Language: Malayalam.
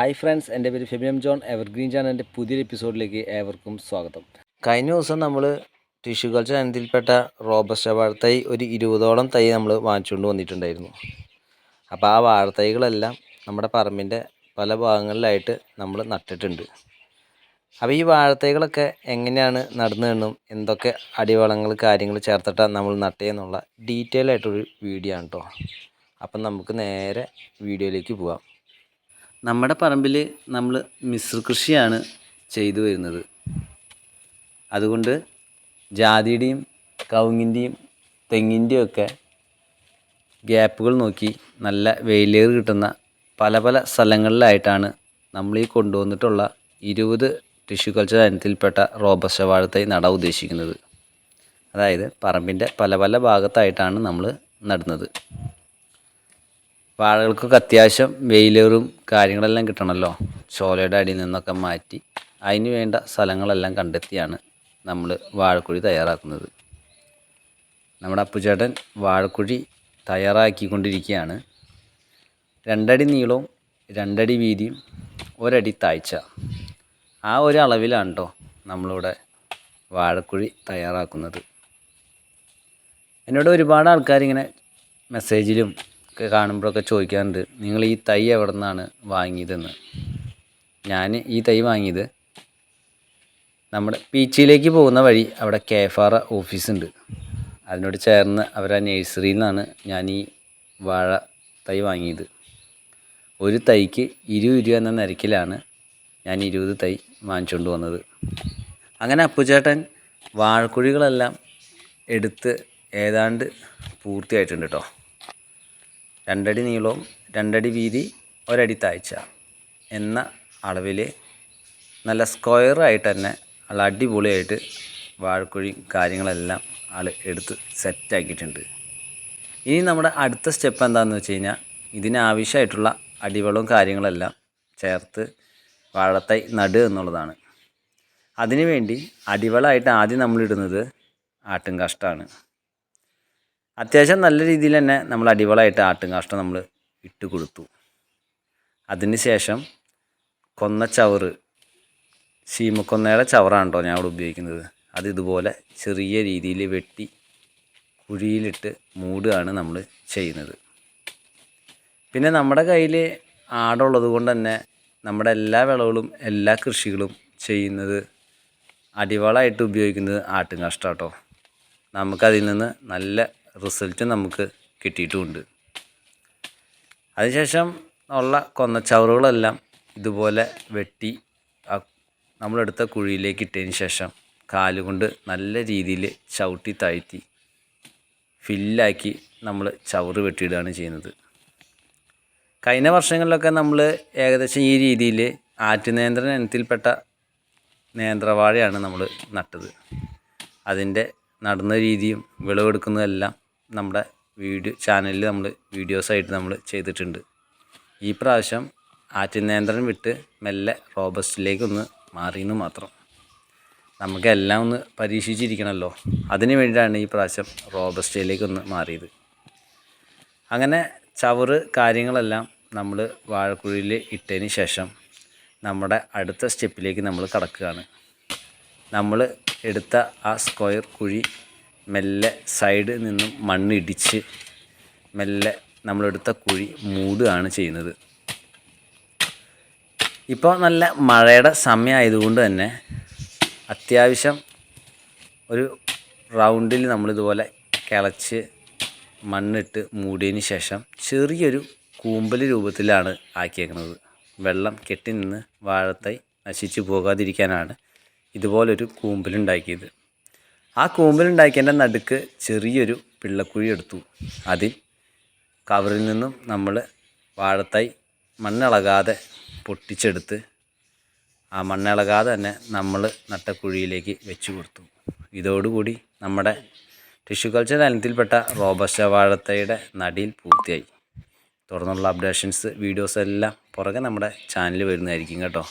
ഹായ് ഫ്രണ്ട്സ് എന്റെ പേര് ഫെബിനം ജോൺ എവർഗ്രീൻ ചാനലിന്റെ പുതിയൊരു എപ്പിസോഡിലേക്ക് ഏവർക്കും സ്വാഗതം. കഴിഞ്ഞ ദിവസം നമ്മൾ ടിഷ്യൂ കൾച്ചർ ഇനത്തിൽപ്പെട്ട റോബസ്റ്റ വാഴത്തൈ ഒരു ഇരുപതോളം തൈ നമ്മൾ വാങ്ങിച്ചുകൊണ്ട് വന്നിട്ടുണ്ടായിരുന്നു. അപ്പോൾ ആ വാഴത്തൈകളെല്ലാം നമ്മുടെ പറമ്പിന്റെ പല ഭാഗങ്ങളിലായിട്ട് നമ്മൾ നട്ടിട്ടുണ്ട്. അപ്പോൾ ഈ വാഴത്തൈകളൊക്കെ എങ്ങനെയാണ് നടന്നതെന്നും എന്തൊക്കെ അടിവളങ്ങൾ കാര്യങ്ങൾ ചേർത്തിട്ടാണ് നമ്മൾ നട്ടതെന്നുള്ള ഡീറ്റെയിൽ ആയിട്ടൊരു വീഡിയോ ആണ് കേട്ടോ അപ്പം നമുക്ക് നേരെ വീഡിയോയിലേക്ക് പോവാം. നമ്മുടെ പറമ്പിൽ നമ്മൾ മിശ്ര കൃഷിയാണ് ചെയ്തു വരുന്നത്. അതുകൊണ്ട് ജാതിയുടെയും കവുങ്ങിന്റെയും തെങ്ങിന്റെയും ഒക്കെ ഗ്യാപ്പുകൾ നോക്കി നല്ല വെയിലേറ് കിട്ടുന്ന പല പല സ്ഥലങ്ങളിലായിട്ടാണ് നമ്മൾ ഈ കൊണ്ടുവന്നിട്ടുള്ള ഇരുപത് ടിഷ്യൂ കൾച്ചർ ഇനത്തിൽപ്പെട്ട റോബസ്റ്റ വാഴത്തൈ നടാൻ ഉദ്ദേശിക്കുന്നത്. അതായത് പറമ്പിന്റെ പല പല ഭാഗത്തായിട്ടാണ് നമ്മൾ നടുന്നത്. വാഴകൾക്കൊക്കെ അത്യാവശ്യം വെയിലേറും കാര്യങ്ങളെല്ലാം കിട്ടണമല്ലോ ചോലയുടെ അടിയിൽ നിന്നൊക്കെ മാറ്റി അതിന് വേണ്ട സ്ഥലങ്ങളെല്ലാം കണ്ടെത്തിയാണ് നമ്മൾ വാഴക്കുഴി തയ്യാറാക്കുന്നത്. നമ്മുടെ അപ്പുചേട്ടൻ വാഴക്കുഴി തയ്യാറാക്കിക്കൊണ്ടിരിക്കുകയാണ്. രണ്ടടി നീളവും രണ്ടടി വീതിയും ഒരടി താഴ്ച. ആ ഒരു അളവിലാണ് കേട്ടോ നമ്മളിവിടെ വാഴക്കുഴി തയ്യാറാക്കുന്നത്. എന്നോട് ഒരുപാട് ആൾക്കാരിങ്ങനെ മെസ്സേജിലും ഒക്കെ കാണുമ്പോഴൊക്കെ ചോദിക്കാറുണ്ട് നിങ്ങൾ ഈ തൈ എവിടെ നിന്നാണ് വാങ്ങിയതെന്ന്? ഞാൻ ഈ തൈ വാങ്ങിയത് നമ്മുടെ പീച്ചിയിലേക്ക് പോകുന്ന വഴി അവിടെ കെഫറ ഓഫീസ് ഉണ്ട് അതിനോട് ചേർന്ന് അവരെ നഴ്സറിയിൽ നിന്നാണ് ഞാൻ ഈ വാഴ തൈ വാങ്ങിയത്. ഒരു തൈക്ക് ഇരുപത് രൂപ എന്ന നിരക്കിലാണ് ഞാൻ ഇരുപത് തൈ വാങ്ങിച്ചുകൊണ്ട് വന്നത്. അങ്ങനെ അപ്പുചേട്ടൻ വാഴക്കുഴികളെല്ലാം എടുത്ത് ഏതാണ്ട് പൂർത്തിയായിട്ടുണ്ട് കേട്ടോ രണ്ടടി നീളവും രണ്ടടി വീതി ഒരടി താഴ്ച എന്ന അളവിൽ നല്ല സ്ക്വയറായിട്ട് തന്നെ ആൾ അടിപൊളിയായിട്ട് വാഴക്കുഴി കാര്യങ്ങളെല്ലാം ആൾ എടുത്ത് സെറ്റാക്കിയിട്ടുണ്ട് ഇനി നമ്മുടെ അടുത്ത സ്റ്റെപ്പ് എന്താണെന്ന് വെച്ച് കഴിഞ്ഞാൽ ഇതിനാവശ്യമായിട്ടുള്ള അടിവളവും കാര്യങ്ങളെല്ലാം ചേർത്ത് വാഴത്തൈ നടുക എന്നുള്ളതാണ്. അതിനുവേണ്ടി അടിവളമായിട്ട് ആദ്യം നമ്മളിടുന്നത് ആട്ടും കാഷ്ടമാണ് അത്യാവശ്യം നല്ല രീതിയിൽ തന്നെ നമ്മൾ അടിവളമായിട്ട് ആട്ടും കാഷ്ടം നമ്മൾ ഇട്ട് കൊടുത്തു. അതിന് ശേഷം കൊന്ന ചവറ് ശീമക്കൊന്നയുടെ ചവറാണ് ഞാൻ ഇവിടെ ഉപയോഗിക്കുന്നത്. അത് ഇതുപോലെ ചെറിയ രീതിയിൽ വെട്ടി കുഴിയിലിട്ട് മൂടുകയാണ് നമ്മൾ ചെയ്യുന്നത്. പിന്നെ നമ്മുടെ കയ്യിൽ ആടുള്ളത് കൊണ്ട് തന്നെ നമ്മുടെ എല്ലാ വിളകളും എല്ലാ കൃഷികളും ചെയ്യുന്നത് അടിവളമായിട്ട് ഉപയോഗിക്കുന്നത് ആട്ടും കാഷ്ടം കേട്ടോ. നമുക്കതിൽ നിന്ന് നല്ല റിസൾട്ട് നമുക്ക് കിട്ടിയിട്ടുമുണ്ട്. അതിനുശേഷം ഉള്ള കൊന്നച്ചവറുകളെല്ലാം ഇതുപോലെ വെട്ടി നമ്മളെടുത്ത കുഴിയിലേക്ക് ഇട്ടതിന് ശേഷം കാലുകൊണ്ട് നല്ല രീതിയിൽ ചവിട്ടി താഴ്ത്തി ഫില്ലാക്കി നമ്മൾ ചവറ് വെട്ടിയിടുകയാണ് ചെയ്യുന്നത്. കഴിഞ്ഞ വർഷങ്ങളിലൊക്കെ നമ്മൾ ഏകദേശം ഈ രീതിയിൽ ആറ്റുനേന്ത്രന ഇനത്തിൽപ്പെട്ട നേന്ത്രവാഴയാണ് നമ്മൾ നട്ടത്. അതിന്റെ നടുന്ന രീതിയും വിളവെടുക്കുന്നതെല്ലാം നമ്മുടെ വീഡിയോ ചാനലിൽ നമ്മൾ വീഡിയോസായിട്ട് നമ്മൾ ചെയ്തിട്ടുണ്ട്. ഈ പ്രാവശ്യം ആറ്റുനേന്ത്രൻ വിട്ട് മെല്ലെ റോബസ്റ്റിലേക്കൊന്ന് മാറിയെന്ന് മാത്രം. നമുക്കെല്ലാം ഒന്ന് പരീക്ഷിച്ചിരിക്കണമല്ലോ അതിന് വേണ്ടിയിട്ടാണ് ഈ പ്രാവശ്യം റോബസ്റ്റിലേക്കൊന്ന് മാറിയത്. അങ്ങനെ ചവറ് കാര്യങ്ങളെല്ലാം നമ്മൾ വാഴക്കുഴിയിൽ ഇട്ടതിന് ശേഷം നമ്മുടെ അടുത്ത സ്റ്റെപ്പിലേക്ക് നമ്മൾ കടക്കുകയാണ്. നമ്മൾ എടുത്ത ആ സ്ക്വയർ കുഴി മെല്ലെ സൈഡിൽ നിന്നും മണ്ണിടിച്ച് മെല്ലെ നമ്മളെടുത്ത കുഴി മൂടുകയാണ് ചെയ്യുന്നത്. ഇപ്പോൾ നല്ല മഴയുടെ സമയമായതുകൊണ്ട് തന്നെ അത്യാവശ്യം ഒരു റൗണ്ടിൽ നമ്മളിതുപോലെ കിളച്ച് മണ്ണിട്ട് മൂടിയതിന് ശേഷം ചെറിയൊരു കൂമ്പൽ രൂപത്തിലാണ് ആക്കിയേക്കുന്നത്. വെള്ളം കെട്ടി നിന്ന് വാഴത്തൈ നശിച്ചു പോകാതിരിക്കാനാണ് ഇതുപോലൊരു കൂമ്പലുണ്ടാക്കിയത്. ആ കൂമ്പലുണ്ടാക്കിയതിന്റെ നടുക്ക് ചെറിയൊരു പിള്ളക്കുഴി എടുത്തു. അതിൽ കവറിൽ നിന്നും നമ്മൾ വാഴത്തായി മണ്ണിളകാതെ പൊട്ടിച്ചെടുത്ത് ആ മണ്ണിളകാതെ തന്നെ നമ്മൾ നട്ട കുഴിയിലേക്ക് വെച്ച് കൊടുത്തു. ഇതോടുകൂടി നമ്മുടെ ടിഷ്യൂ കൾച്ചർ അനത്തിൽപ്പെട്ട റോബസ്റ്റ വാഴത്തയുടെ നടിയിൽ പൂർത്തിയായി. തുടർന്നുള്ള അപ്ഡേഷൻസ് വീഡിയോസ് എല്ലാം പുറകെ നമ്മുടെ ചാനൽ വരുന്നതായിരിക്കും കേട്ടോ.